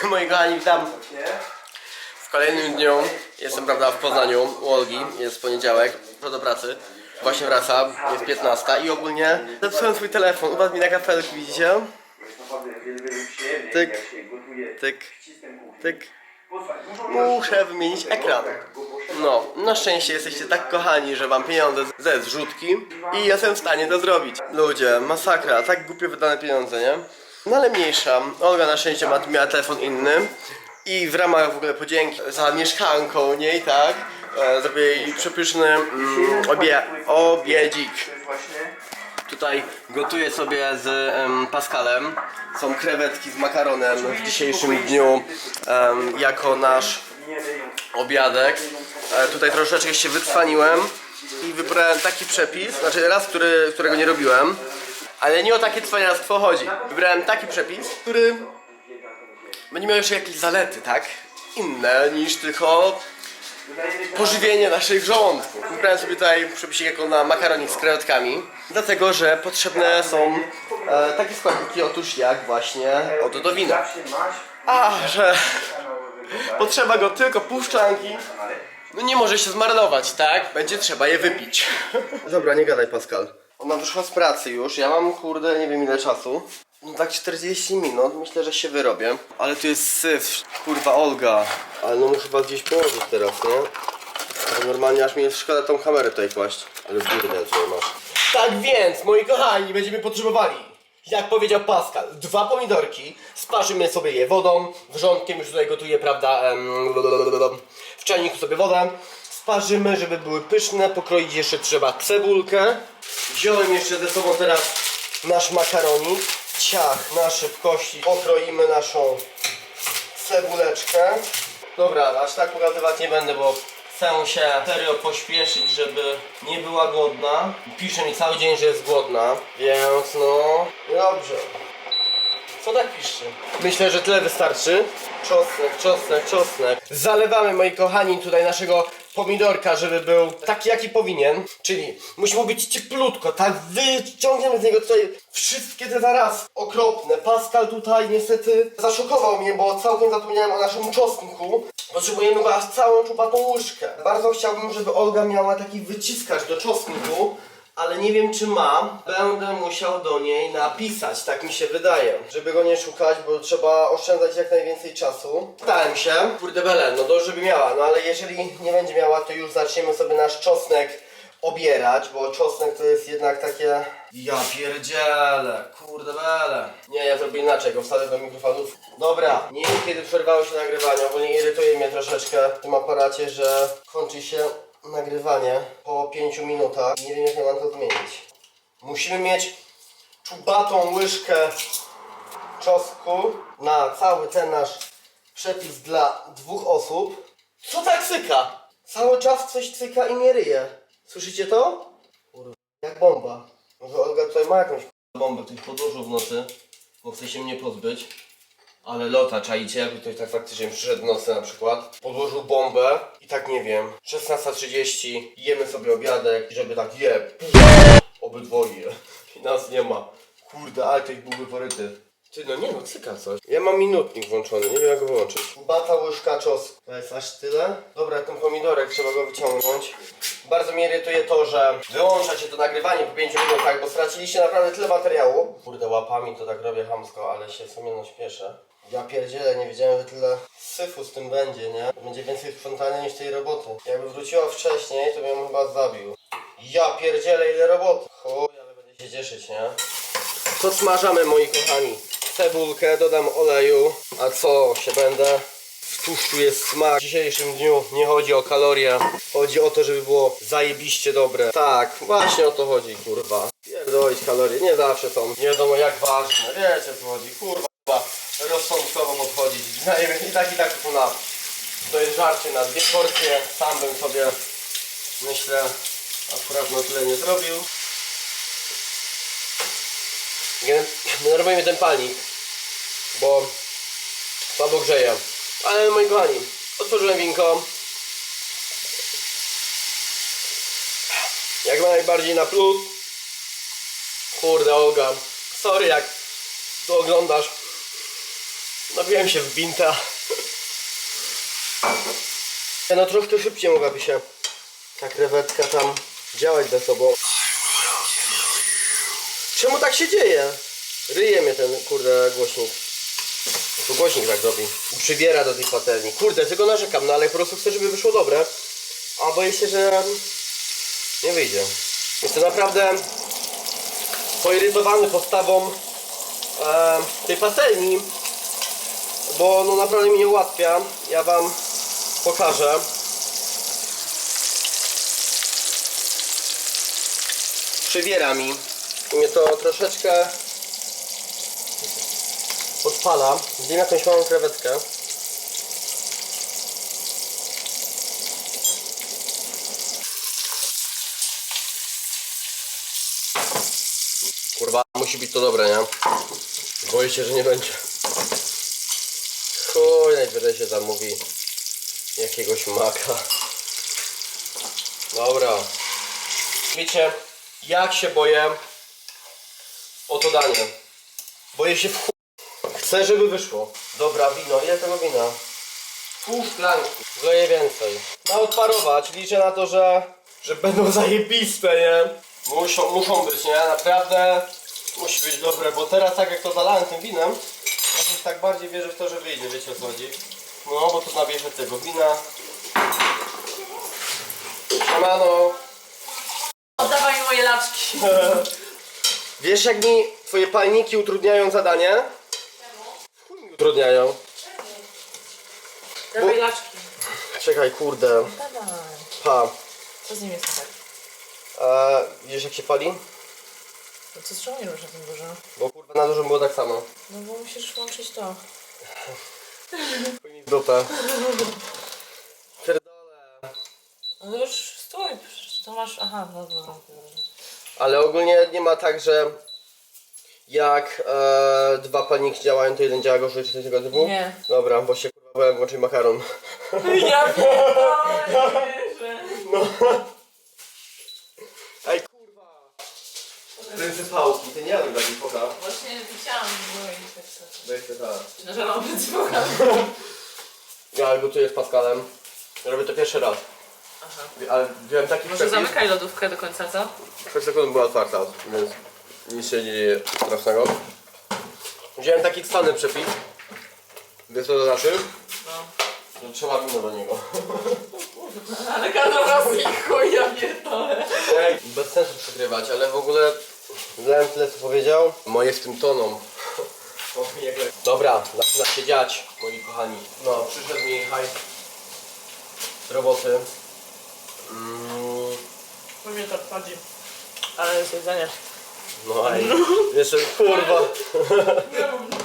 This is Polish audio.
Moi kochani, witam w kolejnym dniu. Jestem, prawda, w Poznaniu u Olgi. Jest poniedziałek, to do pracy. Właśnie wraca, jest 15 i ogólnie zepsułem swój telefon. U was mi na kafelku, widzicie? Tyk, tyk, tyk. Muszę wymienić ekran. No, na szczęście jesteście tak kochani, że mam pieniądze ze zrzutki i jestem w stanie to zrobić. Ludzie, masakra, tak głupie wydane pieniądze, nie? No ale mniejsza. Olga na szczęście ma, miała telefon inny i w ramach w ogóle podzięki za mieszkanką niej, tak? E, zrobię jej przepyszny mm, obie, obiedzik. Tutaj gotuję sobie z em, Pascalem. Są krewetki z makaronem w dzisiejszym dniu jako nasz obiadek. E, tutaj troszeczkę się wytrwaniłem i wybrałem taki przepis, znaczy raz, który, którego nie robiłem, ale nie o takie cwaniactwo chodzi. Wybrałem taki przepis, który będzie miał jeszcze jakieś zalety, tak? Inne niż tylko pożywienie naszych żołądków. Wybrałem sobie tutaj przepisik jako na makaronik z krewetkami, dlatego że potrzebne są e, takie składniki, otóż jak właśnie oto do wina. A, że potrzeba go tylko pół szklanki, no nie może się zmarnować, tak? Będzie trzeba je wypić. Dobra, nie gadaj Pascal. Ona wyszła z pracy już, ja mam kurde nie wiem ile czasu. No tak 40 minut, myślę, że się wyrobię. Ale tu jest syf, kurwa Olga. Ale no muszę chyba gdzieś położyć teraz, nie? Bo normalnie aż mi jest szkoda tą kamerę tutaj kłaść. Ale górne co masz. Tak więc, moi kochani, będziemy potrzebowali jak powiedział Pascal, dwa pomidorki, sparzymy sobie je wodą, wrzątkiem już tutaj gotuję, prawda, em, w czajniku sobie wodę, sparzymy, żeby były pyszne, pokroić jeszcze trzeba cebulkę, wziąłem jeszcze ze sobą teraz nasz makaronik, ciach na szybkości, pokroimy naszą cebuleczkę, dobra, aż tak pokazywać nie będę, bo chcę się serio pośpieszyć, żeby nie była głodna. Pisze mi cały dzień, że jest głodna, więc no, dobrze. Co tak piszczy? Myślę, że tyle wystarczy. Czosnek, czosnek, czosnek. Zalewamy, moi kochani, tutaj naszego pomidorka, żeby był taki, jaki powinien. Czyli musi mu być cieplutko, tak? Wyciągniemy z niego tutaj wszystkie te zaraz okropne. Pascal tutaj niestety zaszokował mnie, bo całkiem zapomniałem o naszym czosnku. Potrzebujemy go aż całą czupatą łyżkę. Bardzo chciałbym, żeby Olga miała taki wyciskacz do czosnku, ale nie wiem czy mam. Będę musiał do niej napisać, tak mi się wydaje. Żeby go nie szukać, bo trzeba oszczędzać jak najwięcej czasu. Pytałem się, kurde bele, no to żeby miała, no ale jeżeli nie będzie miała, to już zaczniemy sobie nasz czosnek obierać, bo czosnek to jest jednak takie... Ja pierdzielę, kurde bele. Nie, ja zrobię inaczej, go wsadzę do mikrofalów. Dobra, nie wiem kiedy przerwało się nagrywanie, ogólnie irytuje mnie troszeczkę w tym aparacie, że kończy się nagrywanie po 5 minutach. Nie wiem jak ja mam to zmienić. Musimy mieć czubatą łyżkę czosnku na cały ten nasz przepis dla dwóch osób. Co tak cyka? Cały czas coś cyka i nie ryje. Słyszycie to? Kurwa, jak bomba. Może Olga tutaj ma jakąś bombę tych podłożu w nocy, bo chce się mnie pozbyć. Ale lota, czaicie, jakby ktoś tak faktycznie przyszedł w nocy na przykład, podłożył bombę i tak nie wiem, 16.30, jemy sobie obiadek i żeby tak je, obydwoje i nas nie ma. Kurde, ale ktoś byłby poryty. Ty, no nie no, cyka coś. Ja mam minutnik włączony, nie wiem jak go wyłączyć. Bata łyżka czosnku. To jest aż tyle. Dobra, ten pomidorek trzeba go wyciągnąć. Bardzo mnie irytuje to, że wyłącza się to nagrywanie po 5 minutach, bo straciliście naprawdę tyle materiału. Kurde, łapami to tak robię hamsko, ale się w sumie no śpieszę. Ja pierdzielę, nie wiedziałem, że tyle syfu z tym będzie, nie? Będzie więcej sprzątania niż tej roboty. Jakby wróciła wcześniej, to bym chyba zabił. Ja pierdzielę, ile roboty. Chuj, ale będzie się cieszyć, nie? To smażamy, moi kochani. Cebulkę, dodam oleju. A co się będę? W tłuszczu jest smak. W dzisiejszym dniu nie chodzi o kalorie. Chodzi o to, żeby było zajebiście dobre. Tak, właśnie o to chodzi, kurwa. Pierdolić kalorie, nie zawsze są. Nie wiadomo jak ważne. Wiecie co chodzi, kurwa. Trzeba Rozsądkowo podchodzić. I tak i tak na. To jest żarcie na dwie porcje. Sam bym sobie, myślę, akurat na tyle nie zrobił. Denerwuje mnie ten palnik, bo słabo grzeje. Ale moi kochani, otworzyłem winko. Jak najbardziej na plus. Kurde Olga, sorry jak to oglądasz. Nabiłem się w binta. No troszkę szybciej mogłaby się ta krewetka tam działać ze sobą. Czemu tak się dzieje? Ryje mnie ten kurde głośnik. To głośnik tak robi. Przybiera do tej patelni. Kurde, tylko narzekam, no ale po prostu chcę, żeby wyszło dobre. A boję się, że nie wyjdzie. Jestem naprawdę poirytowany postawą e, tej patelni, bo no naprawdę mi nie ułatwia. Ja wam pokażę. Przywiera mi. Mnie to troszeczkę podpala. Zjem jakąś małą krewetkę. Kurwa, musi być to dobre, nie? Boję się, że nie będzie. Chuj, najwyżej się zamówi jakiegoś maka. Dobra. Wiecie, jak się boję o to danie. Boję się w. Chcę, żeby wyszło. Dobra, wino. Ile tego wina? Pół szklanki. Wleję więcej. Ma odparować. Liczę na to, że, że będą zajebiste, nie? Muszą, muszą być, nie? Naprawdę musi być dobre, bo teraz tak jak to zalałem tym winem, ja już tak bardziej wierzę w to, że wyjdzie, wiecie o co chodzi. No, bo tu nabierze tego wina. Siemano. Oddawaj mi moje laczki. Wiesz jak mi twoje palniki utrudniają zadanie? Chuj mi utrudniają. Dawaj laczki. Czekaj, kurde. Dawaj. Pa. Co z nim jest tak? A widzisz jak się pali? No co z czemu nie robisz na tym dużo? Bo kurwa na dużym było tak samo. No bo musisz włączyć to. Chuj mi w dupę. Pierdolę. No już stój, przecież to masz... Aha, no dobra. dobra. Ale ogólnie nie ma tak, że jak e, dwa palniki działają, to jeden działa gorzej czy coś tego typu? Nie. Dobra, bo się kurwa byłem włączyć makaron. Ja pierdolę, nie wierzę. Ej Pryncypałki, ty nie jadłem takich poka. Właśnie że było i tak sobie. Weź te tak. Na żalą pryncypoka. Ja gotuję z Pascalem. Robię to pierwszy raz. Aha. Ale wziąłem taki Może przepis. zamykaj lodówkę do końca, co? 6 sekund była otwarta, więc nic się nie dzieje strasznego. Wziąłem taki cwany przepis. Wiesz co to znaczy? No. Że trzeba wino do niego. Ale każdy raz i chuj, ja pierdolę. Bez sensu przegrywać, ale w ogóle dałem tyle co powiedział. Moje z tym toną. Dobra, zaczyna się dziać, moi kochani. No, przyszedł mi hajs z roboty. Mm, to wchodzi. Ale jest jedzenie. no ej, jeszcze kurwa.